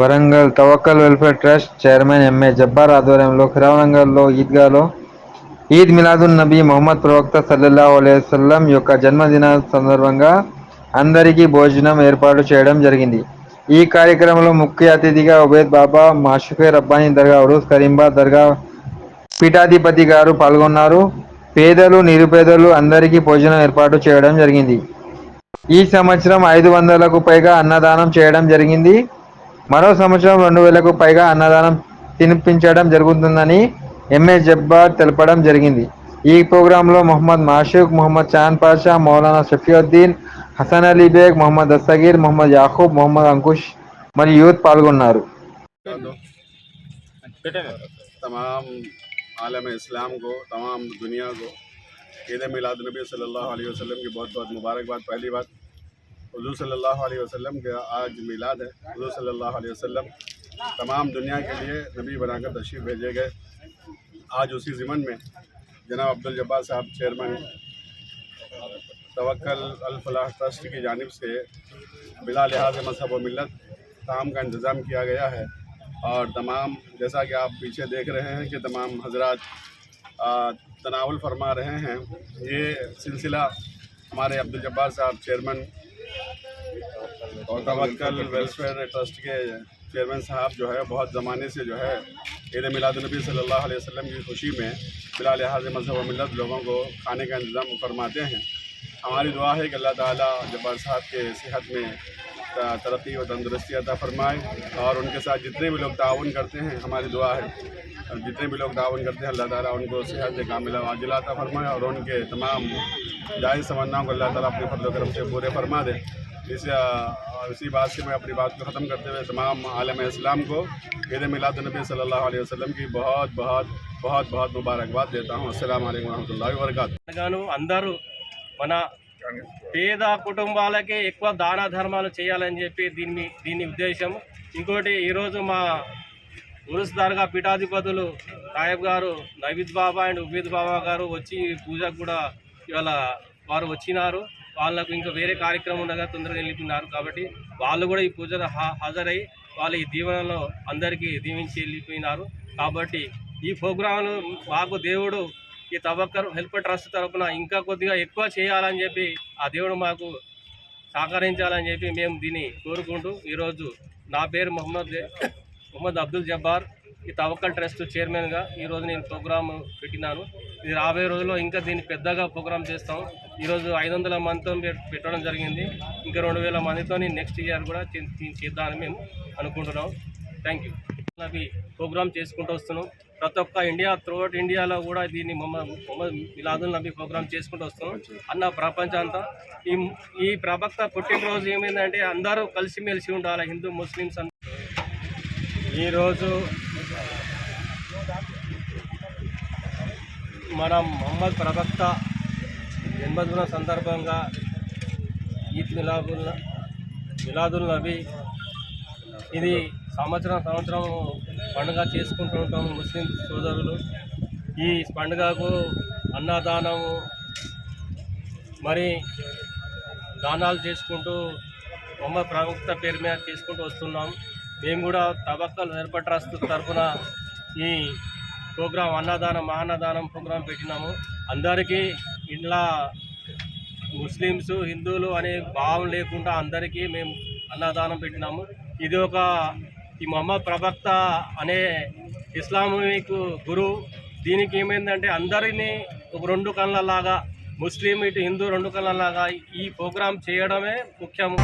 Warangal Tawakkal welfare trust chairman MA Jabbar ఆధ్వర్యంలో కిరావరంగల్లో ఈద్గాలో ఈద్ మిలాదున్ నబీ మొహమ్మద్ ప్రవక్త సల్లల్లా అలైవల్లం యొక్క జన్మదిన సందర్భంగా అందరికీ భోజనం ఏర్పాటు చేయడం జరిగింది. ఈ కార్యక్రమంలో ముఖ్య అతిథిగా ఉబేద్ బాబా మాషుఫే రబ్బానీ దర్గా ఉరూస్ కరీంబా దర్గా పీఠాధిపతి గారు పాల్గొన్నారు. పేదలు నిరుపేదలు అందరికీ భోజనం ఏర్పాటు చేయడం జరిగింది. ఈ సంవత్సరం ఐదు వందలకు పైగా అన్నదానం చేయడం జరిగింది. మరో సంవత్సరం రెండు వేలకు పైగా అన్నదానం తినిపించడం జరుగుతుందని ఎంఏ జబ్బార్ తెలపడం జరిగింది ఈ ప్రోగ్రాంలో మొహమ్మద్ మాషూక్ మొహమ్మద్ చాంద్ పాషా మౌలానా షఫీయుద్దీన్ హసన్ అలీ బేగ్ మొహమ్మద్ దస్తగీర్ మొహమ్మద్ యాకూబ్ మొహమ్మద్ అంకుష్ మరియు యూత్ పాల్గొన్నారు तमाम आलम इस्लाम को तमाम दुनिया को ईद मिलाद नबी सल्लल्लाहु अलैहि वसल्लम की बहुत बहुत मुबारकबाद पहली बात حضور صلی اللہ علیہ وسلم کا آج میلاد ہے۔ حضور صلی اللہ علیہ وسلم تمام دنیا کے لیے نبی بنا کر تشریف بھیجے گئے۔ آج اسی ضمن میں جناب عبدالجبار صاحب چیئرمین توکل الفلاح ٹرسٹ کی جانب سے بلا لحاظ مذہب و ملت تعام کا انتظام کیا گیا ہے۔ اور تمام جیسا کہ آپ پیچھے دیکھ رہے ہیں کہ تمام حضرات تناول فرما رہے ہیں۔ یہ سلسلہ ہمارے عبدالجبار صاحب چیئرمین और तवक्कल वेलफेयर ट्रस्ट के चेयरमैन साहब जो है, बहुत ज़माने से जो है, ईद मिलादुलनबी सल्लल्लाहु अलैहि वसल्लम की खुशी में बिला लिहाज मज़हब मिलत लोगों को खाने का इंतज़ाम फरमाते हैं। हमारी दुआ है कि अल्लाह ताला जब्बार साहब के सेहत में तरक्की व तंदुरुस्ती अता फरमाए और उनके साथ जितने भी लोग ताउन करते हैं, हमारी दुआ है। जितने भी लोग ताउन करते हैं, अल्लाह ताला उनको सेहत कामिला वाजिला अता फरमाए और उनके तमाम जायज़ समन्नाओं को अल्लाह ताला अपने फضل करम से पूरे फरमा दे। इस और इसी बात से मैं अपनी बात को ख़त्म करते हुए तमाम आलम इस्लाम को ईद मिलाद नबी सल्लल्लाहु अलैहि वसल्लम की बहुत बहुत बहुत बहुत मुबारकबाद देता हूँ असल वरहमल वर्क గాను అందరూ మన పేద కుటుంబాలకే ఎక్కువ దాన ధర్మాలు చేయాలని చెప్పి దీన్ని దీని ఉద్దేశం ఇంకోటి ఈరోజు మా ఉరుస్ దర్గా పీఠాధిపతులు సాహెబ్ గారు నవీద్ బాబా అండ్ ఉబీద్ బాబా గారు వచ్చి ఈ పూజకు కూడా ఇవాళ వారు వచ్చినారు వాళ్ళకు ఇంకా వేరే కార్యక్రమం ఉండగా తొందరగా వెళ్ళిపోయినారు కాబట్టి వాళ్ళు కూడా ఈ పూజలో హా- హాజరై వాళ్ళు ఈ దీవెనలో అందరికీ దీవించి వెళ్ళిపోయినారు. కాబట్టి ఈ ప్రోగ్రాంను మాకు దేవుడు ఈ తవ్వక్కరు హెల్ప్ ట్రస్ట్ తరఫున ఇంకా కొద్దిగా ఎక్కువ చేయాలని చెప్పి ఆ దేవుడు మాకు సహకరించాలని చెప్పి మేము దీన్ని కోరుకుంటూ ఈరోజు నా పేరు మొహమ్మద్ మొహమ్మద్ అబ్దుల్ జబ్బార్. ఈ తవక్కల్ ట్రస్ట్ చైర్మన్గా ఈరోజు నేను ప్రోగ్రామ్ పెట్టినాను. ఇది రాబోయే రోజుల్లో ఇంకా దీన్ని పెద్దగా ప్రోగ్రామ్ చేస్తాం. ఈరోజు ఐదు వందల మందితో పెట్టడం జరిగింది. ఇంకా రెండు వేల మందితో నెక్స్ట్ ఇయర్ కూడా చేద్దామని మేము అనుకుంటున్నాం. Thank you. అవి ప్రోగ్రామ్ చేసుకుంటూ వస్తున్నాం. ప్రతి ఒక్క ఇండియా త్రూఅవుట్ ఇండియాలో కూడా దీన్ని మొహమ్మద్ మొహమ్మద్ మిలాదుల్ నబీ ప్రోగ్రామ్ చేసుకుంటూ వస్తున్నాం. అన్న ప్రపంచం అంతా. ఈ ఈ ప్రవక్త పుట్టినరోజు ఏమైందంటే అందరూ కలిసిమెలిసి ఉండాలి. హిందూ ముస్లిమ్స్ అంతా ఈరోజు మన మహమ్మద్ ప్రవక్త జన్మదిన సందర్భంగా ఈద్ మిలాదుల్ మిలాదుల్ నబీ ఇది సంవత్సరం సంవత్సరం పండుగ చేసుకుంటూ ఉంటాము ముస్లిం సోదరులు. ఈ పండుగకు అన్నదానము మరి దానాలు చేసుకుంటూ బొమ్మ ప్రవక్త పేరు మీద చేసుకుంటూ వస్తున్నాం. మేము కూడా తబక్కలు ఏర్పాటు రాస్తున్న తరఫున ఈ ప్రోగ్రాం అన్నదానం అన్నదానం ప్రోగ్రాం పెట్టినాము. అందరికీ ఇంట్లో ముస్లిమ్స్ హిందువులు అనే భావం లేకుండా అందరికీ మేము అన్నదానం పెట్టినాము. ఇది ఒక ఈ మొహమ్మద్ ప్రవక్త అనే ఇస్లామిక్ గురువు. దీనికి ఏమైందంటే అందరినీ ఒక రెండు కళ్ళలాగా ముస్లిం ఇటు హిందూ రెండు కళ్ళలాగా ఈ ప్రోగ్రాం చేయడమే ముఖ్యము.